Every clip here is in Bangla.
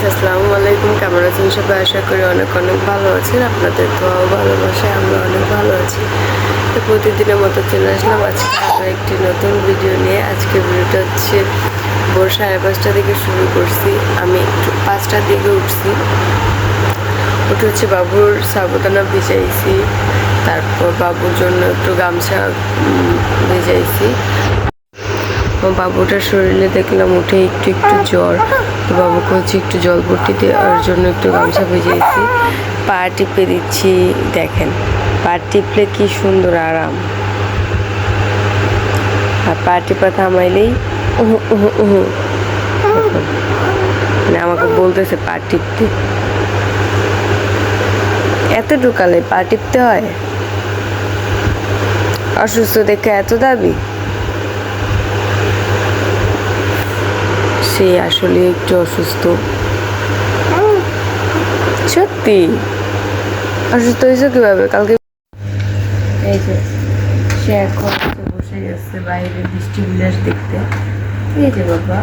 গাইস আসসালামু আলাইকুম। কেমন আছেন সবাই? আশা করি অনেক অনেক ভালো আছেন। আপনাদের দোয়াও ভালোবাসায় আমরা অনেক ভালো আছি। তো প্রতিদিনের মতো চলে আসলাম আজকে আরও একটি নতুন ভিডিও নিয়ে। আজকে ভিডিওটা হচ্ছে ভোর সাড়ে পাঁচটা থেকে শুরু করছি। আমি একটু পাঁচটার দিকে উঠছি। উঠে হচ্ছে বাবুর সাবুদানা ভিজাইছি। তারপর বাবুর জন্য একটু গামছা ভিজাইছি। বাবুটার শরীরে দেখলাম উঠে একটু একটু জ্বর। তো হচ্ছে একটু জল ভর্তি দেওয়ার জন্য একটু গামছা ভেজেছি পা টিপে দিচ্ছি, দেখেন, পা টিপলে কি সুন্দর আরাম। আর পা টিপা থামাইলেই উহু। মানে আমাকে বলতেছে পা টিপতে। এত ঢুকালে পা টিপতে হয়? অসুস্থ দেখে এত দাবি? সে আসলে একটু অসুস্থ। সত্যি? অসুস্থ হয়েছে কীভাবে? কালকে এই যে সে এখন বসে গেছে বাইরে বৃষ্টি বিলাস দেখতে। এই যে বাবা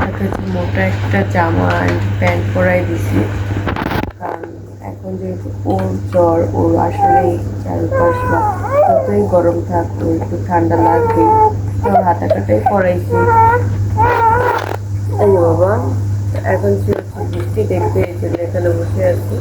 তাকে মোটা একটা জামা প্যান্ট পরাই দিছি। কারণ এখন যেহেতু ওর জ্বর ওর আসলে চারপাশ বা যতই গরম থাকতো একটু ঠান্ডা লাগবে তো হাতাটাটাই পরাইছি। এখন বৃষ্টি, দেখতে এসে এখানে বসে আছে।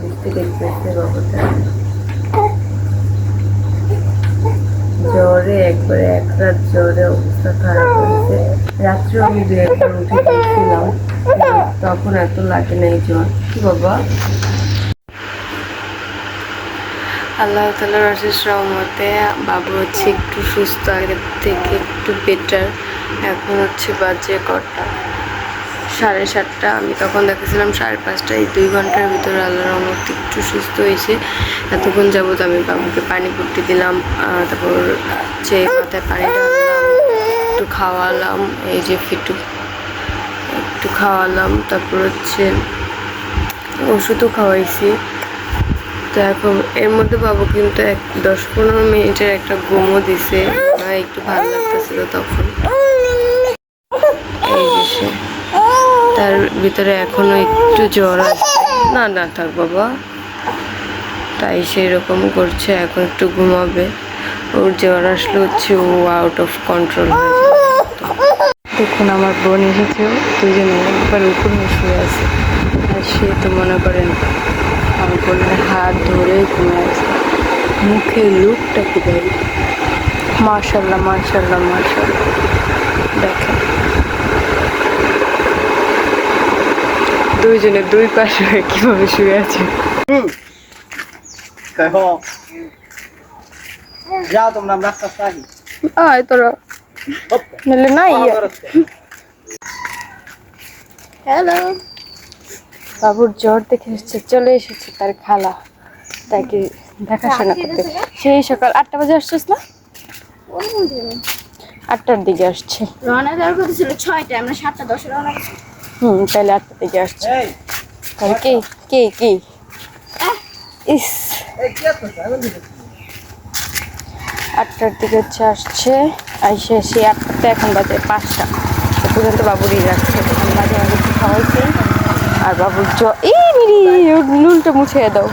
বৃষ্টি দেখতে এসে বাবাটা। জ্বরে একবারে এক রাত জ্বরে অবস্থা খারাপ হয়েছে। রাত্রে আমি দু একবার উঠে কিন্তু তখন এত লাগে না এই জ্বর। কি বাবা? আল্লাহ তালার অশেষ রহমতে বাবু হচ্ছে একটু সুস্থ, আগের থেকে একটু বেটার এখন হচ্ছে বাজে কটা। সাড়ে সাতটা, আমি তখন দেখেছিলাম সাড়ে পাঁচটা, এই দুই ঘণ্টার ভিতরে আল্লাহ রহমতে একটু সুস্থ হয়েছে। এতক্ষণ যাবত আমি বাবুকে পানি পুটি দিলাম তারপর হচ্ছে মাথায় পানি একটু খাওয়ালাম, এই যে ফিটু, একটু খাওয়ালাম, তারপর হচ্ছে ওষুধও খাওয়াইছি। তো এখন এর মধ্যে বাবু কিন্তু এক দশ পনেরো মিনিটের একটা ঘুমও দিছে একটু ভালো লাগতেছিল তখন এই যে সে তার ভিতরে এখনও একটু জ্বর না না থাক বাবা। তাই সেই রকম করছে, এখন একটু ঘুমাবে। ওর জ্বর আসলে হচ্ছে ও আউট অফ কন্ট্রোল হয়ে দেখুন, আমার বোন এসেছে দুজনে একবার উপরে শুয়ে আছে। আর সে তো মনে করেন, আমার বোনের হাত ধরে ঘুমিয়ে আছে। মুখে লুকটা কি দেয় মার্শাল্লাহ মার্শাল্লাহ মার্শাল্লাহ দুইজনে দুই পাশে হয়ে কীভাবে শুয়ে আছে? যাও তোমরা আস্তে আয় তোরা। নাহলে না ইয়ে। হ্যালো। বাবুর জ্বর দেখে এসেছে চলে এসেছে তার খালা। তাকে দেখাশোনা করতে। সেই সকাল আটটা বাজে আসছিস না? আটটার দিকে আসছে। রওনা দেওয়ার কথা ছিল ছয়টা আমরা সাতটা দশে রওনা হুম তাহলে আটটার দিকে আসছে। তাহলে কি? কি? কি? ইস। আটটার দিকে হচ্ছে আসছে। আইসে সে আটটাতে এখন বাজে পাঁচটা। সে পর্যন্ত বাবুরই রাখছে। এখন মাঝে মাঝে একটু খাওয়াইছি আর বাবুর জ এই মিরি নুনটা মুছে দাও।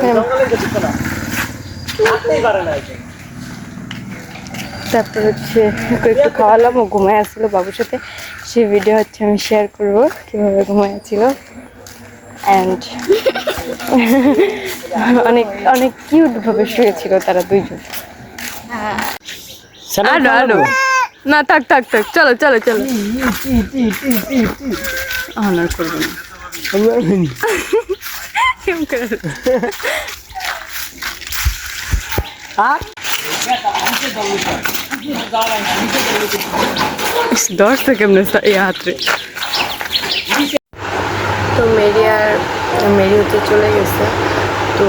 এটা। তারপর হচ্ছে ওকে একটু খাওয়ালাম। ও ঘুমায় আসছিল বাবুর সাথে। সেই ভিডিও হচ্ছে আমি শেয়ার করব কীভাবে ঘুমায় আছিল অ্যান্ড অনেক অনেক কিউটভাবে শুয়েছিল তারা দুইজন। না থাক থাক থাক। চলো চলো চলো। অনার করব না। আর? দশ কেমনে এই তো মেরি আর মেরি হচ্ছে চলে গেছে তো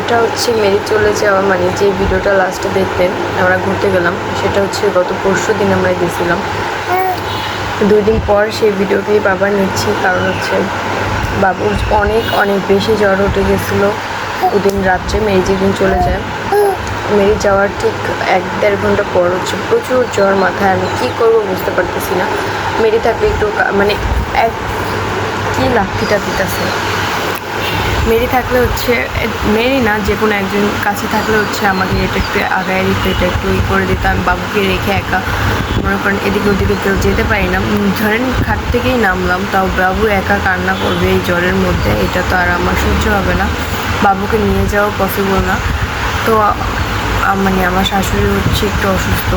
এটা হচ্ছে মেরি চলে যাওয়া মানে যে ভিডিওটা লাস্টে দেখলেন, আমরা ঘুরতে গেলাম, সেটা হচ্ছে গত পরশু দিন আমরা গেছিলাম। দুই দিন পর সেই ভিডিওটাই বাবা নিচ্ছি, কারণ হচ্ছে বাবুর অনেক অনেক বেশি জ্বর উঠে গেছিল। ওদিন রাত্রে মেরি যেদিন চলে যায় মেরি যাওয়ার ঠিক এক দেড় ঘণ্টা পর হচ্ছে প্রচুর জ্বর মাথায়। আমি কী করব বুঝতে পারতেছি না। মেরি থাকলে একটু মানে এক কী লাঠিটা দিতেছে। মেরি থাকলে হচ্ছে মেরি না, যে কোনো একজন কাছে থাকলে হচ্ছে আমাকে এটা একটু আগায় দিত, এটা একটু ই করে দিত। আমি বাবুকে রেখে একা, মনে করেন এদিকে ওদিকে কেউ যেতে পারি না। ধরেন খাট থেকেই নামলাম, তাও বাবু একা কান্না করবে এই জ্বরের মধ্যে, এটা তো আর আমার সহ্য হবে না। বাবুকে নিয়ে যাওয়া পসিবল না। তো মানে আমার শাশুড়ি হচ্ছে একটু অসুস্থ।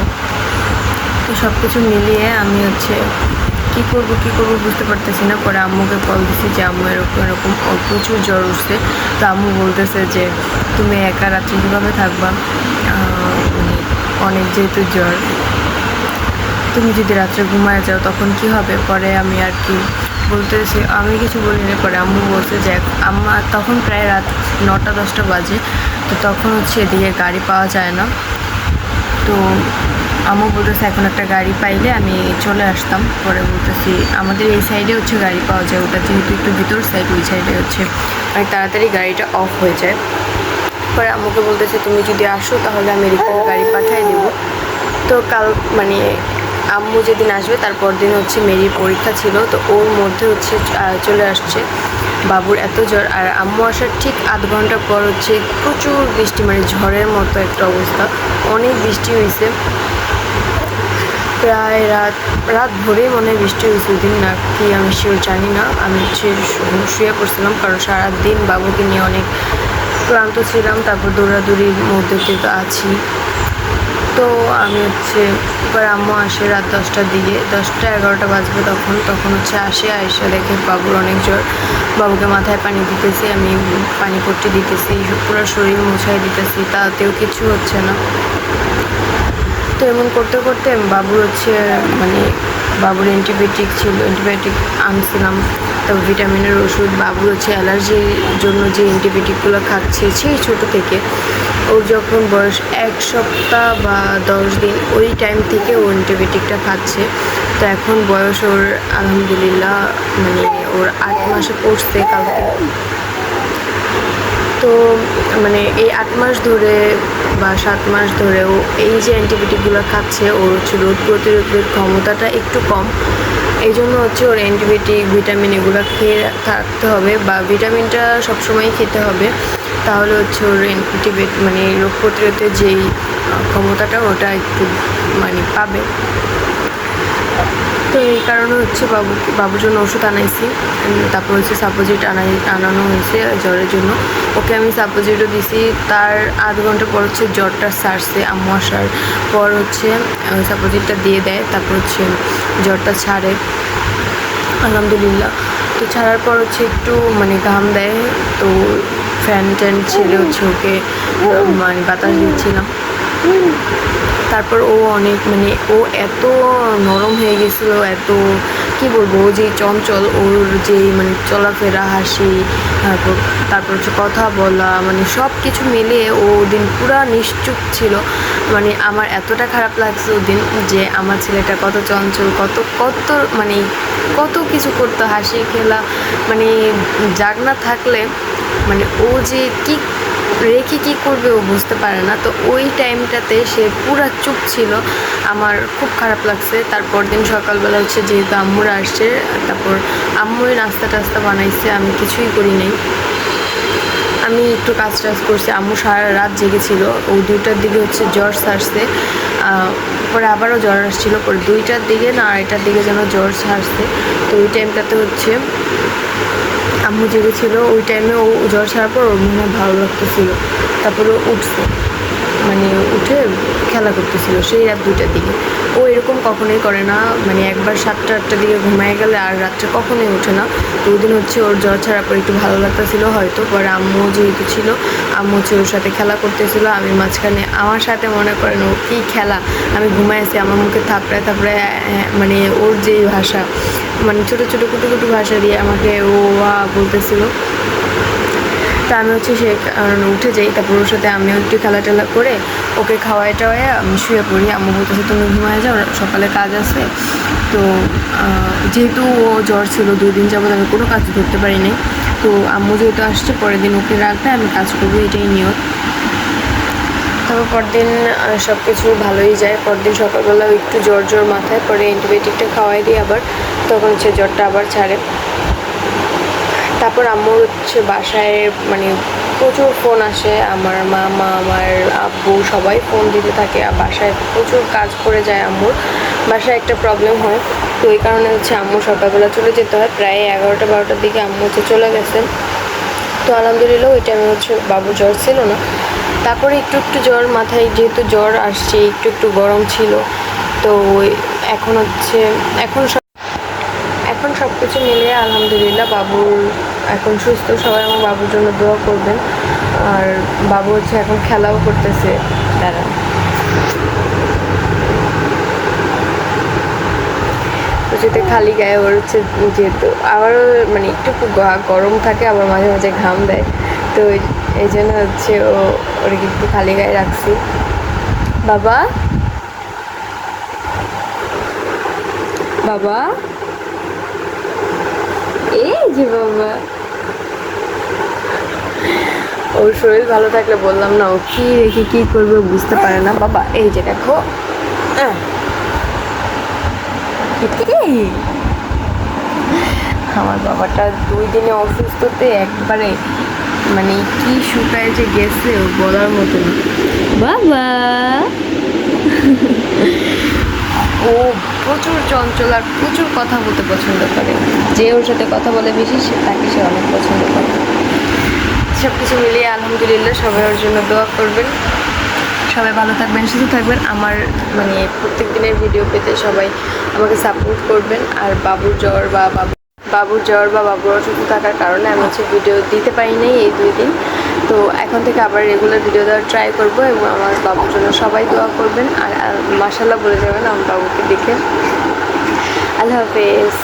তো সব কিছু মিলিয়ে আমি হচ্ছে কী করব, কি করব বুঝতে পারতেছি না। পরে আম্মুকে কল দিছি যে, আম্মু, এরকম এরকম প্রচুর জ্বর উঠছে। তো আম্মু বলতেছে যে, তুমি একা রাত্রে কীভাবে থাকবা? মানে অনেক যেহেতু জ্বর। তুমি যদি রাত্রে ঘুমায় যাও, তখন কি হবে? পরে আমি আর কি বলতেছি, আমি কিছু বলিনি। পরে আম্মু বলছে যে, আম্মা, তখন প্রায় রাত নটা, দশটা বাজে। তো তখন হচ্ছে এদিকে গাড়ি পাওয়া যায় না। তো আম্মু বলতেছে, এখন একটা গাড়ি পাইলে আমি চলে আসতাম। পরে বলতেছি, আমাদের এই সাইডে হচ্ছে গাড়ি পাওয়া যায়, ওটা যেহেতু একটু ভিতর সাইড ওই সাইডে হচ্ছে। অনেক তাড়াতাড়ি গাড়িটা অফ হয়ে যায়। পরে আম্মুকে বলতেছে, তুমি যদি আসো তাহলে আমি এদিকে গাড়ি পাঠিয়ে দেবো। তো কাল মানে আম্মু যেদিন আসবে তারপর দিন হচ্ছে মেরির পরীক্ষা ছিল, তো ওর মধ্যে হচ্ছে চলে আসছে। বাবুর এত জ্বর, আর আম্মু আসার ঠিক আধ ঘণ্টা পর হচ্ছে প্রচুর বৃষ্টি মানে ঝড়ের মতো একটা অবস্থা। অনেক বৃষ্টি হয়েছে প্রায় রাত রাত ভোরেই মনে হয় বৃষ্টি হয়েছে দিন না কি আমি শিওর জানি না। আমি হচ্ছে শুয়ে পড়ছিলাম, কারণ সারাদিন বাবুকে নিয়ে অনেক ক্লান্ত ছিলাম, তারপর দৌড়াদৌড়ির মধ্যে তো আছি। তো আমি হচ্ছে এবার আম্মু আসে রাত দশটার দিকে, দশটা এগারোটা বাজবে তখন তখন হচ্ছে আসে আয়সা দেখে বাবুর অনেক জ্বর। বাবুকে মাথায় পানি দিতেছি, আমি পানি পট্টি দিতেছি, পুরো শরীর মুছাই দিতেছি, তাতেও কিছু হচ্ছে না। তো এমন করতে করতে বাবুর হচ্ছে মানে বাবুর অ্যান্টিবায়োটিক ছিল অ্যান্টিবায়োটিক আনছিলাম। তো ভিটামিনের ওষুধ, বাবুর হচ্ছে অ্যালার্জির জন্য যে অ্যান্টিবায়োটিকগুলো খাচ্ছে সেই ছোটো থেকে। ওর যখন বয়স এক সপ্তাহ বা দশ দিন, ওই টাইম থেকে ও অ্যান্টিবায়োটিকটা খাচ্ছে। তো এখন বয়স ওর, আলহামদুলিল্লাহ মানে ওর আট মাসে পড়ছে কালকে। তো মানে এই আট মাস ধরে বা সাত মাস ধরেও এই যে অ্যান্টিবায়োটিকগুলো খাচ্ছে, ওর হচ্ছে রোগ প্রতিরোধের ক্ষমতাটা একটু কম। এই জন্য হচ্ছে ওর অ্যান্টিবায়োটিক ভিটামিন এগুলো খেয়ে থাকতে হবে বা ভিটামিনটা সবসময় খেতে হবে। তাহলে হচ্ছে ওর অ্যান্টিবায়োটিক মানে রোগ প্রতিরোধের যেই ক্ষমতাটা ওটা একটু মানে পাবে। তো এই কারণে হচ্ছে বাবু, বাবুর জন্য ওষুধ আনাইছি। তারপর হচ্ছে সাপোজিট আনাই, আনানো হয়েছে জ্বরের জন্য। ওকে আমি সাপোজিটও দিছি। তার আধ ঘণ্টা পর হচ্ছে জ্বরটা সারছে আম্মু আসার পর হচ্ছে সাপোজিটটা দিয়ে দেয়। তারপর হচ্ছে জ্বরটা ছাড়ে। আলহামদুলিল্লাহ। তো ছাড়ার পর হচ্ছে একটু মানে ঘাম দেয়। তো ফ্যান ট্যান ছেড়ে হচ্ছে ওকে মানে বাতাস দিচ্ছিলাম তারপর ও অনেক মানে ও এত নরম হয়ে গেছিল, এত, কি বলব, ও যে চঞ্চল, ওর যে মানে চলাফেরা, হাসি, তারপর তারপর হচ্ছে কথা বলা মানে সব কিছু মিলিয়ে ও দিন পুরা নিশ্চুপ ছিল। মানে আমার এতটা খারাপ লাগছে ওদিন যে আমার ছেলেটা কত চঞ্চল, কত কত মানে কত কিছু করতো, হাসি খেলা মানে জাগনা থাকলে মানে ও যে কি রেখে কি করবে ও বুঝতে পারে না। তো ওই টাইমটাতে সে পুরা চুপ ছিল। আমার খুব খারাপ লাগছে। তারপর দিন সকালবেলা হচ্ছে যেহেতু আম্মুরা আসছে, তারপর আম্মুই নাস্তা টাস্তা বানাইছে, আমি কিছুই করি নাই। আমি একটু কাজ টাজ করছি। আম্মু সারা রাত জেগেছিল। ও দুইটার দিকে হচ্ছে জ্বর সারছে। পরে আবারও জ্বর আসছিল। পরে দুইটার দিকে না, আড়াইটার দিকে যেন জ্বর সারছে। তো ওই টাইমটাতে হচ্ছে আম্মু জেগেছিল ওই টাইমে ও জ্বর ছাড়ার পর ওর মনে ভালো লাগতেছিল। তারপরে উঠছে। মানে উঠে খেলা করতেছিল, সেই রাত দুইটার দিকে। ও এরকম কখনোই করে না মানে একবার সাতটা, আটটার দিকে ঘুমায় গেলে আর রাত্রে কখনোই ওঠে না। তো ওই দিন হচ্ছে ওর জ্বর ছাড়ার পর একটু ভালো লাগতেছিল হয়তো, পরে আম্মু যেহেতু ছিল, আম্মু হচ্ছে ওর সাথে খেলা করতেছিল, আমি মাঝখানে, আমার সাথে মনে করেন ও কী খেলা, আমি ঘুমায় আছি আমার মুখে থাপড়ায় থাপড়ায় মানে ওর যে ভাষা মানে ছোটো ছোটো কুটু কুটু ভাষা দিয়ে আমাকে ও বলতেছিল। তা আমি হচ্ছে সে কারণে উঠে যাই, তারপর ওর সাথে আমিও একটু খেলা টেলা করে ওকে খাওয়াই টাওয়াই আমি শুয়ে পড়ি। আম্মু বলতেছে, তুমি ঘুমায় যাও, সকালে কাজ আছে। তো যেহেতু ও জ্বর ছিল দুই দিন যাবত আমি কোনো কাজ ধরতে পারিনি তো আম্মু যেহেতু আসছে, পরের দিন ওকে রাখবে, আমি কাজ করব, এটাই নিয়ত। তারপর পরদিন সব কিছু ভালোই যায়। পরদিন সকালবেলা একটু জ্বর জ্বর মাথায় পরে অ্যান্টিবায়োটিকটা খাওয়াই দিই আবার, তখন হচ্ছে জ্বরটা আবার ছাড়ে। তারপর আম্মুর হচ্ছে বাসায় মানে প্রচুর ফোন আসে। আমার মামা, আমার আব্বু সবাই ফোন দিতে থাকে আর বাসায় প্রচুর কাজ করে যায় আম্মুর। বাসায় একটা প্রবলেম হয়, তো এই কারণে হচ্ছে আম্মু সকালবেলা চলে যেতে হয়। প্রায় এগারোটা, বারোটার দিকে আম্মু হচ্ছে চলে গেছেন তো আলহামদুলিল্লাহ ওই টাইমে হচ্ছে বাবু জ্বর ছিল না। তারপরে একটু একটু জ্বর মাথায়, যেহেতু জ্বর আসছে, একটু একটু গরম ছিল। তো এখন হচ্ছে, এখন সব এখন সব কিছু মিলিয়ে আলহামদুলিল্লাহ বাবুর এখন সুস্থ, সবাই আমার বাবুর জন্য দোয়া করবেন। আর বাবু হচ্ছে এখন খেলাও করতেছে। তারা যেতে খালি গায়ে ওর হচ্ছে যেহেতু। আবারও মানে একটু গরম থাকে, আবার মাঝে মাঝে ঘাম দেয়। তো এই জন্য হচ্ছে ও, ওরকে একটু খালি গায়ে রাখছি। বাবা? বাবা? এই যে বাবা। ওর শরীর ভালো থাকলে বললাম না, ও কি রেখে কি করবে বুঝতে পারে না। বাবা, এই যে দেখো। আমার বাবাটা দুই দিনে অসুস্থতে একবারে মানে কি শুকায় যে গেছে বলার মতো বাবা। ও প্রচুর চঞ্চল আর প্রচুর কথা বলতে পছন্দ করে। যে ওর সাথে কথা বলে বেশি, সে তাকে সে অনেক পছন্দ করে। সব কিছু মিলিয়ে আলহামদুলিল্লাহ সবাই ওর জন্য দোয়া করবেন। সবাই ভালো থাকবেন, সুস্থ থাকবেন। আমার মানে প্রত্যেক দিনের ভিডিও পেতে সবাই আমাকে সাপোর্ট করবেন। আর বাবুর জ্বর বা বাবু বাবুর জ্বর বা বাবুর অসুস্থ থাকার কারণে আমি হচ্ছে ভিডিও দিতে পারি নাই এই দুই দিন। তো এখন থেকে আবার রেগুলার ভিডিও দেওয়ার ট্রাই করব এবং আমার বাবুর জন্য সবাই দোয়া করবেন। আর মাসাল্লাহ বলে যাবেন, আমার বাবুকে দেখে। আল্লাহ হাফেজ।